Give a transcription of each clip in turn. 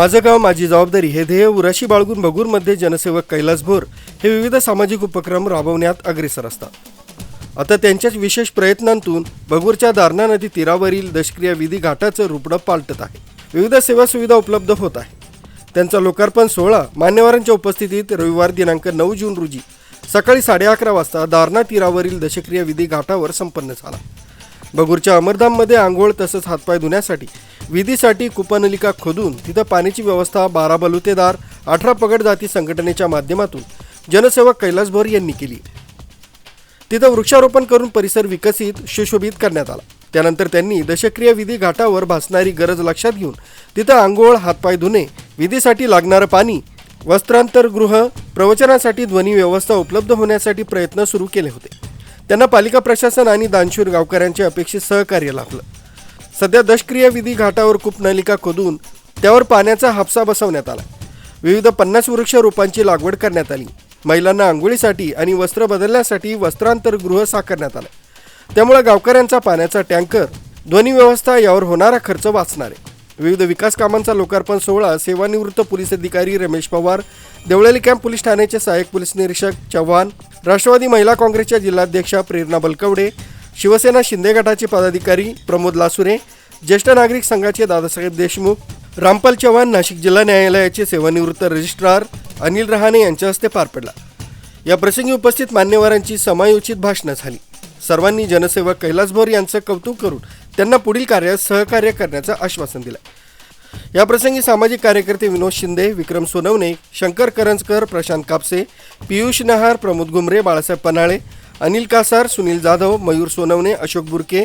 माझं गाव माझी जबाबदारी हे ध्येय उराशी बाळगून बगूरमध्ये जनसेवक कैलास भोर हे विविध सामाजिक उपक्रम राबवण्यात अग्रेसर असतात. आता त्यांच्याच विशेष प्रयत्नांतून भगूरच्या दारणा नदी तीरावरील दशक्रिया विधी घाटाचं रुपडं पालटत आहे. विविध सेवा सुविधा उपलब्ध होत आहे. त्यांचा लोकार्पण सोहळा मान्यवरांच्या उपस्थितीत रविवार दिनांक नऊ जून रोजी सकाळी साडे अकरा वाजता दारणा तीरावरील दशक्रिया विधी घाटावर संपन्न झाला. बगूरच्या अमरधाममध्ये आंघोळ तसंच हातपाय धुण्यासाठी विधीसाठी कुपनलिका खोदून तिथं पाण्याची व्यवस्था बारा बलुतेदार अठरा पगड जाती संघटनेच्या माध्यमातून जनसेवक कैलास भोर यांनी केली. तिथं वृक्षारोपण करून परिसर विकसित सुशोभित करण्यात आला. त्यानंतर त्यांनी दशक्रिया विधी घाटावर भासणारी गरज लक्षात घेऊन तिथं आंघोळ हातपाय धुणे विधीसाठी लागणारं पाणी वस्त्रांतरगृह प्रवचनासाठी ध्वनी व्यवस्था उपलब्ध होण्यासाठी प्रयत्न सुरू केले होते. त्यांना पालिका प्रशासन आणि दानशूर गावकऱ्यांचे अपेक्षित सहकार्य लाभलं. सध्या दशक्रिया विधी घाटावर कूपनलिका खोदून त्यावर पाण्याचा हापसा बसवण्यात आला. विविध पन्नास वृक्ष रोपांची लागवड करण्यात आली. महिलांना आंघोळीसाठी आणि वस्त्र बदलण्यासाठी वस्त्रांतरगृह साकारण्यात आलं. त्यामुळे गावकऱ्यांचा पाण्याचा टँकर ध्वनी व्यवस्था यावर होणारा खर्च वाचणार. आहे विविध विकास कामांचा लोकार्पण सोहळा सेवानिवृत्त पोलीस अधिकारी रमेश पवार देवळाली कॅम्प पोलीस ठाण्याचे सहाय्यक पोलीस निरीक्षक चव्हाण राष्ट्रवादी महिला काँग्रेसच्या जिल्हाध्यक्षा प्रेरणा बलकवडे शिवसेना शिंदे गटाचे पदाधिकारी प्रमोद लासुरे ज्येष्ठ नागरिक संघाचे दादासाहेब देशमुख रामपाल चव्हाण नाशिक जिल्हा न्यायालयाचे सेवानिवृत्त रजिस्ट्रार अनिल रहाणे यांच्या हस्ते पार पडला. या प्रसंगी उपस्थित मान्यवरांची समायोचित भाषणं झाली. सर्वांनी जनसेवक कैलास भोर यांचं कौतुक करून त्यांना पुढील कार्यात सहकार्य करण्याचं आश्वासन दिलं. या प्रसंगी सामाजिक कार्यकर्ते विनोद शिंदे विक्रम सोनवणे शंकर करंजकर प्रशांत कापसे पियुष नहार प्रमोद घुमरे बाळासाहेब पन्हाळे अनिल कासार सुनील जाधव मयूर सोनवणे अशोक बुरके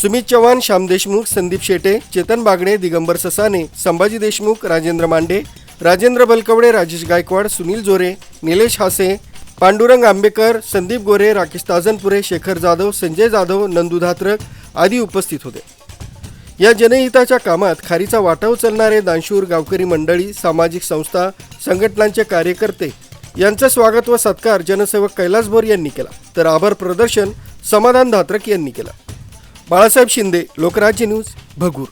सुमित चव्हाण श्याम देशमुख संदीप शेटे चेतन बागडे दिगंबर ससाने संभाजी देशमुख राजेंद्र मांडे राजेंद्र बलकवडे राजेश गायकवाड सुनील जोरे निलेश हासे पांडुरंग आंबेकर संदीप गोरे राकेश ताजनपुरे शेखर जाधव संजय जाधव नंदू धात्रक आदी उपस्थित होते. या जनहिताच्या कामात खारीचा वाटा उचलणारे दानशूर गावकरी मंडळी सामाजिक संस्था संघटनांचे कार्यकर्ते यांचं स्वागत व सत्कार जनसेवक कैलास भोर यांनी केला. तर आभार प्रदर्शन समाधान धात्रक यांनी केलं. बाळासाहेब शिंदे लोकराज्य न्यूज भगूर.